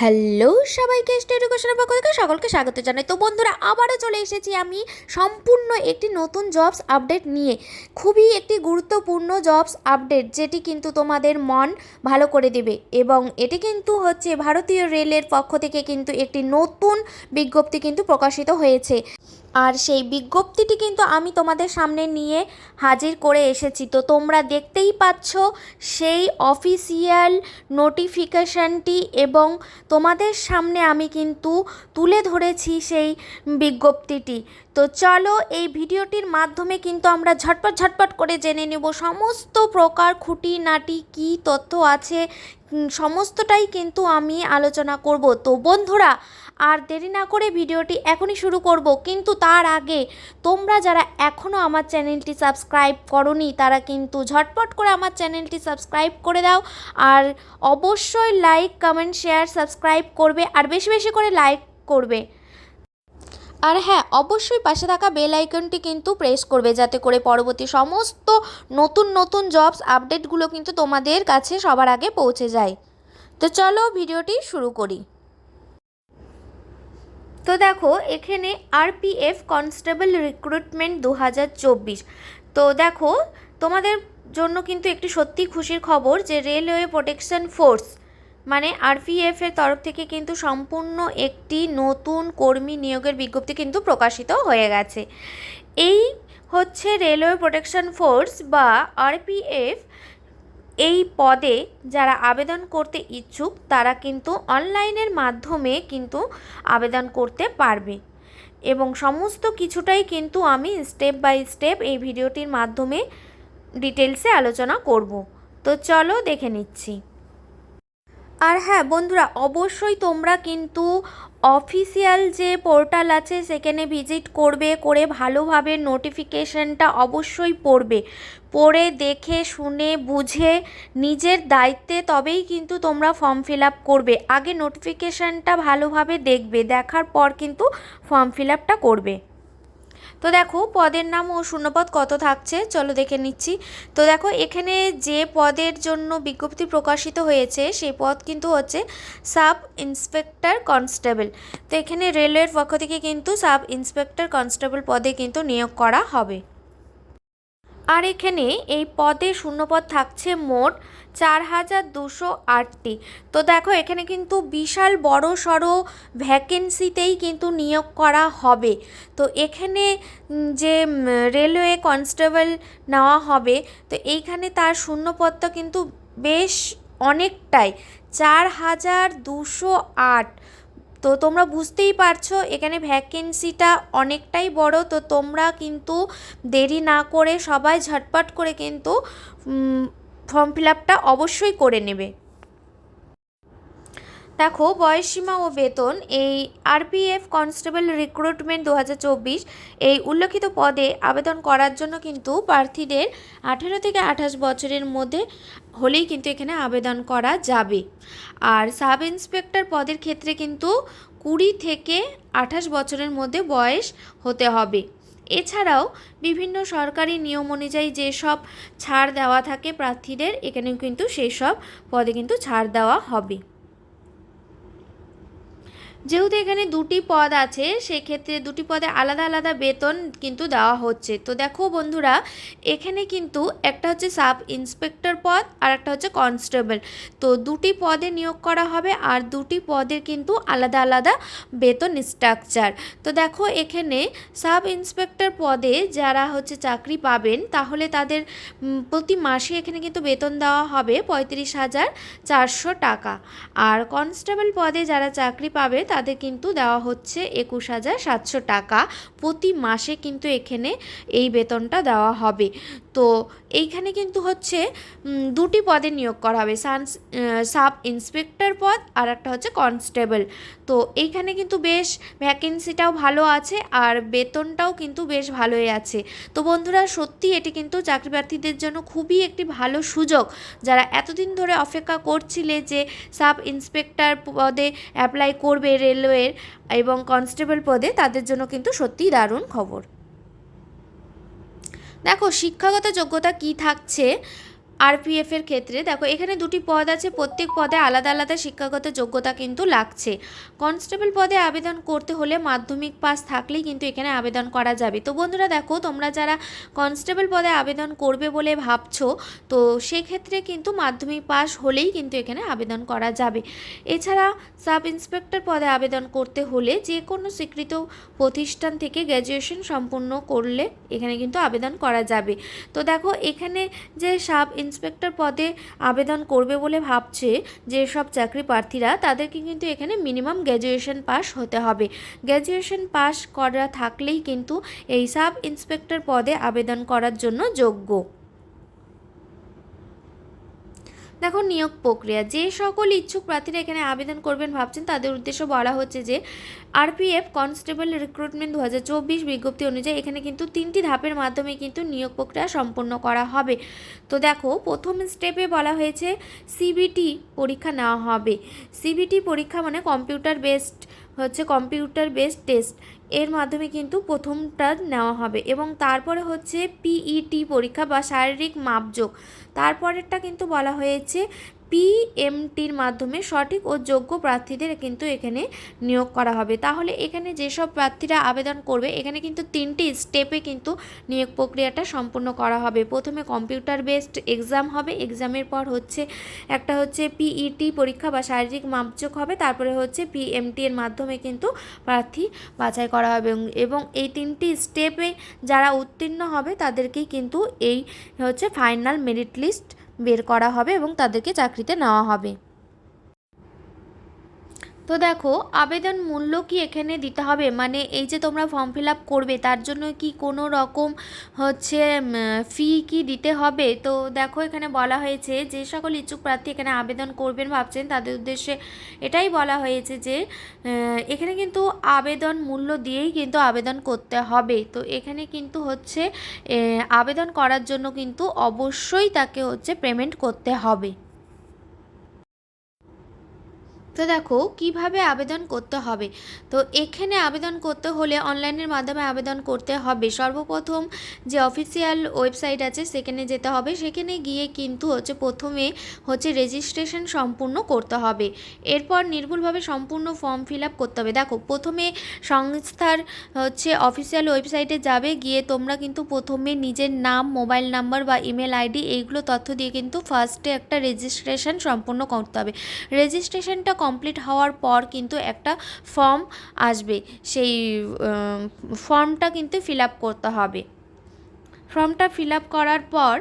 Hello সবাইকে stay এডুকেশনের পক্ষ থেকে সকলকে স্বাগত জানাই। তো বন্ধুরা, আবারও চলে এসেছি আমি সম্পূর্ণ একটি নতুন জবস আপডেট নিয়ে। খুবই একটি গুরুত্বপূর্ণ জবস আপডেট, যেটি কিন্তু তোমাদের মন ভালো করে দেবে এবং এটি কিন্তু হচ্ছে ভারতীয় রেলের পক্ষ থেকে কিন্তু একটি নতুন বিজ্ঞপ্তি কিন্তু প্রকাশিত হয়েছে। আর সেই বিজ্ঞপ্তিটি কিন্তু আমি তোমাদের সামনে নিয়ে হাজির করে এসেছি। তো তোমরা দেখতেই পাচ্ছ সেই অফিসিয়াল নোটিফিকেশানটি এবং তোমাদের সামনে আমি কিন্তু তুলে ধরেছি সেই বিজ্ঞপ্তিটি। তো চলো এই ভিডিওটির মাধ্যমে কিন্তু আমরা ঝটপট ঝটপট করে জেনে নেব সমস্ত প্রকার খুঁটি নাটি কী তথ্য আছে সমস্তটাই কিন্তু আমি আলোচনা করব। তো বন্ধুরা আর দেরি না করে ভিডিওটি এখনই শুরু করব। কিন্তু তার আগে তোমরা যারা এখনও আমার চ্যানেলটি সাবস্ক্রাইব করনি, তারা কিন্তু ঝটপট করে আমার চ্যানেলটি সাবস্ক্রাইব করে দাও। আর অবশ্যই লাইক, কমেন্ট, শেয়ার, সাবস্ক্রাইব করবে আর বেশি বেশি করে লাইক করবে। আর হ্যাঁ অবশ্যই পাশে থাকা বেল আইকনটি কিন্তু প্রেস করবে যাতে করে পরবর্তী সমস্ত নতুন নতুন জবস, আপডেটগুলো কিন্তু তোমাদের কাছে সবার আগে পৌঁছে যায়। তো চলো ভিডিওটি শুরু করি। তো দেখো, এখানে আরপিএফ কনস্টেবল রিক্রুটমেন্ট দু হাজার চব্বিশ। তো দেখো, তোমাদের জন্য কিন্তু একটি সত্যি খুশির খবর যে রেলওয়ে প্রোটেকশন ফোর্স মানে আরপিএফ এর তরফ থেকে কিন্তু সম্পূর্ণ একটি নতুন কর্মী নিয়োগের বিজ্ঞপ্তি কিন্তু প্রকাশিত হয়ে গেছে। এই হচ্ছে রেলওয়ে প্রোটেকশন ফোর্স বা আরপিএফ এই পদে যারা আবেদন করতে ইচ্ছুক, তারা কিন্তু অনলাইনের মাধ্যমে কিন্তু আবেদন করতে পারবে। এবং সমস্ত কিছুটাই কিন্তু আমি স্টেপ বাই স্টেপ এই ভিডিওটির মাধ্যমে ডিটেলসে আলোচনা করব। তো চলো দেখে নিচ্ছি। আর হ্যাঁ বন্ধুরা, অবশ্যই তোমরা কিন্তু অফিসিয়াল যে পোর্টাল আছে, সেখানে ভিজিট করবে, করে ভালোভাবে নোটিফিকেশনটা অবশ্যই পড়বে। পড়ে দেখে, শুনে, বুঝে, নিজের দায়িত্বে তবেই কিন্তু তোমরা ফর্ম ফিল আপ করবে। আগে নোটিফিকেশনটা ভালোভাবে দেখবে, দেখার পর কিন্তু ফর্ম ফিল আপটা করবে। তো দেখো, পদের নাম ও শূন্যপদ কত থাকছে? চলো দেখে নিচ্ছি। তো দেখো, এখানে যে পদের জন্য বিজ্ঞপ্তি প্রকাশিত হয়েছে, সেই পদ কিন্তু হচ্ছে সাব ইন্সপেক্টর কনস্টেবল। তো এখানে রেলওয়ের পক্ষ থেকে কিন্তু সাব ইন্সপেক্টর কনস্টেবল পদে কিন্তু নিয়োগ করা হবে। আর এখানে এই পদে শূন্যপদ থাকছে মোট চার হাজার দুশো আটটি। তো দেখো, এখানে কিন্তু বিশাল বড় সড়ো ভ্যাকেন্সিতেই কিন্তু নিয়োগ করা হবে। তো এখানে যে রেলওয়ে কনস্টেবল নেওয়া হবে, তো এইখানে তার শূন্যপদটা কিন্তু বেশ অনেকটাই চার হাজার দুশো আট। তো তোমরা বুঝতেই পারছ, এখানে ভ্যাকেন্সিটা অনেকটাই বড়, তো তোমরা কিন্তু দেরি না করে সবাই ঝটপট করে কিন্তু ফর্ম ফিল আপটা অবশ্যই করে নেবে। দেখো বয়সসীমা ও বেতন, এই আরপিএফ কনস্টেবল রিক্রুটমেন্ট দু হাজার চব্বিশ, এই উল্লেখিত পদে আবেদন করার জন্য কিন্তু প্রার্থীদের আঠেরো থেকে আঠাশ বছরের মধ্যে হলেই কিন্তু এখানে আবেদন করা যাবে। আর সাব ইন্সপেক্টর পদের ক্ষেত্রে কিন্তু কুড়ি থেকে আঠাশ বছরের মধ্যে বয়স হতে হবে। এছাড়াও বিভিন্ন সরকারি নিয়ম অনুযায়ী যেসব ছাড় দেওয়া থাকে প্রার্থীদের, এখানেও কিন্তু সেই সব পদে কিন্তু ছাড় দেওয়া হবে। যেহেতু এখানে দুটি পদ আছে, সেক্ষেত্রে দুটি পদে আলাদা আলাদা বেতন কিন্তু দেওয়া হচ্ছে। তো দেখো বন্ধুরা, এখানে কিন্তু একটা হচ্ছে সাব ইন্সপেক্টর পদ আর একটা হচ্ছে কনস্টেবল। তো দুটি পদে নিয়োগ করা হবে আর দুটি পদের কিন্তু আলাদা আলাদা বেতন স্ট্রাকচার। তো দেখো এখানে সাব ইন্সপেক্টর পদে যারা হচ্ছে চাকরি পাবেন, তাহলে তাদের প্রতি মাসে এখানে কিন্তু বেতন দেওয়া হবে পঁয়ত্রিশ হাজার চারশো টাকা। আর কনস্টেবল পদে যারা চাকরি পাবে তাদের কিন্তু দেওয়া হচ্ছে একুশ হাজার সাতশো টাকা। প্রতি মাসে কিন্তু এখানে এই বেতনটা দেওয়া হবে। তো এইখানে কিন্তু হচ্ছে দুটি পদে নিয়োগ করা হবে। সান সাব ইন্সপেক্টর পদ আর একটা হচ্ছে কনস্টেবল। তো এইখানে কিন্তু বেশ ভ্যাকেন্সিটাও ভালো আছে আর বেতনটাও কিন্তু বেশ ভালোই আছে। তো বন্ধুরা, সত্যি এটি কিন্তু চাকরি প্রার্থীদের জন্য খুবই একটি ভালো সুযোগ। যারা এতদিন ধরে অপেক্ষা করছিলে যে সাব ইন্সপেক্টর পদে অ্যাপ্লাই করবে রেলওয়ের এবং কনস্টেবল পদে, তাদের জন্য কিন্তু সত্যিই দারুণ খবর। দেখো শিক্ষাগত যোগ্যতা কি থাকছে? আরপিএফের ক্ষেত্রে, দেখো, এখানে দুটি পদ আছে, প্রত্যেক পদে আলাদা আলাদা শিক্ষাগত যোগ্যতা কিন্তু লাগছে। কনস্টেবল পদে আবেদন করতে হলে মাধ্যমিক পাস থাকলেই কিন্তু এখানে আবেদন করা যাবে। তো বন্ধুরা, দেখো, তোমরা যারা কনস্টেবল পদে আবেদন করবে বলে ভাবছ, তো সেক্ষেত্রে কিন্তু মাধ্যমিক পাস হলেই কিন্তু এখানে আবেদন করা যাবে। এছাড়া সাব ইন্সপেক্টর পদে আবেদন করতে হলে যে কোনো স্বীকৃত প্রতিষ্ঠান থেকে গ্র্যাজুয়েশন সম্পূর্ণ করলে এখানে কিন্তু আবেদন করা যাবে। তো দেখো, এখানে যে সাব ইন্সপেক্টর পদে আবেদন করবে বলে ভাবছে যেসব চাকরি প্রার্থীরা, তাদেরকে কিন্তু এখানে মিনিমাম গ্র্যাজুয়েশন পাস হতে হবে। গ্র্যাজুয়েশন পাস করা থাকলেই কিন্তু এই সাব ইন্সপেক্টর পদে আবেদন করার জন্য যোগ্য। দেখো, নিয়োগ প্রক্রিয়া। যে সকল ইচ্ছুক প্রার্থীরা এখানে আবেদন করবেন ভাবছেন, তাদের উদ্দেশ্য বলা হচ্ছে যে, আরপিএফ কনস্টেবল রিক্রুটমেন্ট দু হাজার চব্বিশ বিজ্ঞপ্তি অনুযায়ী এখানে কিন্তু তিনটি ধাপের মাধ্যমে কিন্তু নিয়োগ প্রক্রিয়া সম্পন্ন করা হবে। তো দেখো, প্রথম স্টেপে বলা হয়েছে সিবিটি পরীক্ষা নেওয়া হবে। সিবিটি পরীক্ষা মানে কম্পিউটার বেসড হচ্ছে কম্পিউটার বেসড টেস্ট এর মাধ্যমে কিন্তু প্রথমটা নেওয়া হবে এবং তারপরে হচ্ছে পিইটি পরীক্ষা বা শারীরিক মাপযোগ। তারপরেরটা কিন্তু বলা হয়েছে পিএমটির মাধ্যমে সঠিক ও যোগ্য প্রার্থীদের কিন্তু এখানে নিয়োগ করা হবে। তাহলে এখানে যেসব প্রার্থীরা আবেদন করবে, এখানে কিন্তু তিনটি স্টেপে কিন্তু নিয়োগ প্রক্রিয়াটা সম্পূর্ণ করা হবে। প্রথমে কম্পিউটার বেসড এক্সাম হবে, এক্সামের পর হচ্ছে একটা হচ্ছে পিইটি পরীক্ষা বা শারীরিক মাপযোগ হবে, তারপরে হচ্ছে পিএমটি এর মাধ্যমে কিন্তু প্রার্থী বাছাই করা হবে এবং এই তিনটি স্টেপে যারা উত্তীর্ণ হবে তাদেরকেই কিন্তু এই হচ্ছে ফাইনাল মেরিট লিস্ট বের করা হবে এবং তাদেরকে চাকরিতে নেওয়া হবে। তো দেখো, আবেদন মূল্য কি এখানে দিতে হবে? মানে এই যে তোমরা ফর্ম ফিল আপ করবে, তার জন্য কি কোনো রকম হচ্ছে ফি কি দিতে হবে? তো দেখো, এখানে বলা হয়েছে যে সকল ইচ্ছুক প্রার্থী এখানে আবেদন করবেন ভাবছেন। তাদের উদ্দেশ্যে এটাই বলা হয়েছে যে এখানে কিন্তু আবেদন মূল্য দিয়েই কিন্তু আবেদন করতে হবে। তো এখানে কিন্তু হচ্ছে আবেদন করার জন্য কিন্তু অবশ্যই তাকে হচ্ছে পেমেন্ট করতে হবে। তো দেখো, কীভাবে আবেদন করতে হবে? তো এখানে আবেদন করতে হলে অনলাইনের মাধ্যমে আবেদন করতে হবে। সর্বপ্রথম যে অফিসিয়াল ওয়েবসাইট আছে, সেখানে যেতে হবে। সেখানে গিয়ে কিন্তু হচ্ছে প্রথমে হচ্ছে রেজিস্ট্রেশন সম্পূর্ণ করতে হবে। এরপর নির্ভুলভাবে সম্পূর্ণ ফর্ম ফিল আপ করতে হবে। দেখো, প্রথমে সংস্থার হচ্ছে অফিসিয়াল ওয়েবসাইটে যাবে, গিয়ে তোমরা কিন্তু প্রথমে নিজের নাম মোবাইল নাম্বার বা ইমেল আইডি এইগুলো তথ্য দিয়ে কিন্তু ফার্স্টে একটা রেজিস্ট্রেশন সম্পূর্ণ করতে হবে। রেজিস্ট্রেশনটা কমপ্লিট হওয়ার পর কিন্তু একটা ফর্ম আসবে। সেই ফর্মটা কিন্তু ফিল আপ করতে হবে। ফর্মটা ফিল আপ করার পর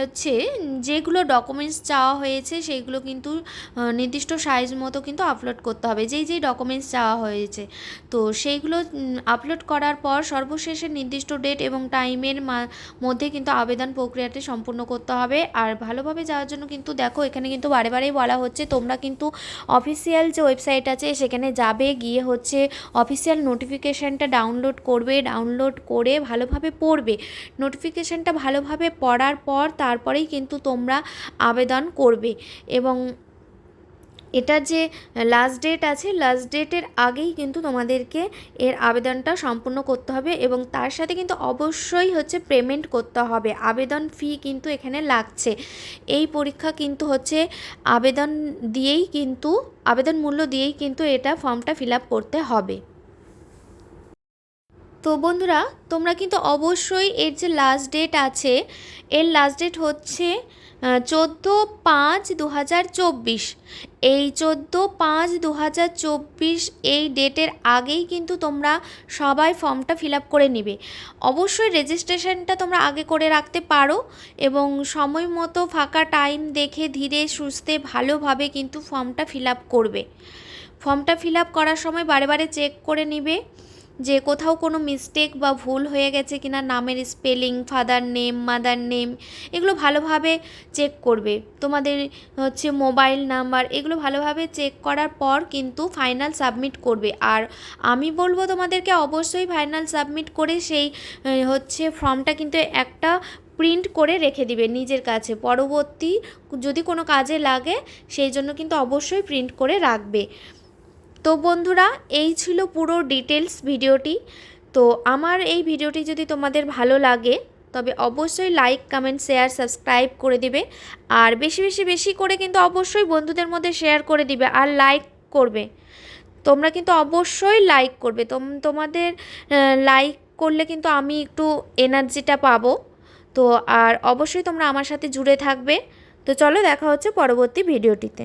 হচ্ছে যেগুলো ডকুমেন্টস চাওয়া হয়েছে সেইগুলো কিন্তু নির্দিষ্ট সাইজ মতো কিন্তু আপলোড করতে হবে। যেই যেই ডকুমেন্টস চাওয়া হয়েছে, তো সেইগুলো আপলোড করার পর সর্বশেষে নির্দিষ্ট ডেট এবং টাইমের মধ্যে কিন্তু আবেদন প্রক্রিয়াটি সম্পূর্ণ করতে হবে। আর ভালোভাবে যাওয়ার জন্য কিন্তু দেখো, এখানে কিন্তু বারে বারেই বলা হচ্ছে, তোমরা কিন্তু অফিসিয়াল যে ওয়েবসাইট আছে সেখানে যাবে, গিয়ে হচ্ছে অফিসিয়াল নোটিফিকেশানটা ডাউনলোড করবে, ডাউনলোড করে ভালোভাবে পড়বে। নোটিফি নোটিফিকেশানটা ভালোভাবে পড়ার পর তারপরেই কিন্তু তোমরা আবেদন করবে। এবং এটার যে লাস্ট ডেট আছে লাস্ট ডেটের আগেই কিন্তু তোমাদেরকে এর আবেদনটা সম্পূর্ণ করতে হবে এবং তার সাথে কিন্তু অবশ্যই হচ্ছে পেমেন্ট করতে হবে। আবেদন ফি কিন্তু এখানে লাগছে। এই পরীক্ষা কিন্তু হচ্ছে আবেদন দিয়েই কিন্তু, আবেদন মূল্য দিয়েই কিন্তু এটা ফর্মটা ফিল আপ করতে হবে। তো বন্ধুরা, তোমরা কিন্তু অবশ্যই এর যে লাস্ট ডেট আছে, এর লাস্ট ডেট হচ্ছে চোদ্দ পাঁচ দু হাজার চব্বিশ। এই চোদ্দ পাঁচ দু হাজার চব্বিশ এই ডেটের আগেই কিন্তু তোমরা সবাই ফর্মটা ফিল আপ করে নিবে। অবশ্যই রেজিস্ট্রেশনটা তোমরা আগে করে রাখতে পারো এবং সময় মতো ফাঁকা টাইম দেখে ধীরে সুস্থে ভালোভাবে কিন্তু ফর্মটা ফিল আপ করবে। ফর্মটা ফিল আপ করার সময় বারে বারে চেক করে নিবে। যে কোথাও কোনো মিস্টেক বা ভুল হয়ে গেছে কিনা, নামের spelling father name mother name এগুলো ভালোভাবে চেক করবে। তোমাদের হচ্ছে মোবাইল নাম্বার এগুলো ভালোভাবে চেক করার পর কিন্তু ফাইনাল সাবমিট করবে। আর আমি বলব তোমাদেরকে অবশ্যই ফাইনাল সাবমিট করে সেই হচ্ছে ফর্মটা কিন্তু একটা প্রিন্ট করে রেখে দিবে নিজের কাছে। পরবর্তী যদি কোনো কাজে লাগে, সেই জন্য কিন্তু অবশ্যই প্রিন্ট করে রাখবে। তো বন্ধুরা, এই ছিল পুরো ডিটেলস ভিডিওটি। তো আমার এই ভিডিওটি যদি তোমাদের ভালো লাগে, তবে অবশ্যই লাইক কমেন্ট শেয়ার সাবস্ক্রাইব করে দিবে। আর বেশি বেশি বেশি করে কিন্তু অবশ্যই বন্ধুদের মধ্যে শেয়ার করে দিবে আর লাইক করবে। তোমরা কিন্তু অবশ্যই লাইক করবে। তোম তোমাদের লাইক করলে কিন্তু আমি একটু এনার্জিটা পাবো। তো আর অবশ্যই তোমরা আমার সাথে জুড়ে থাকবে। তো চলো দেখা হচ্ছে পরবর্তী ভিডিওটিতে।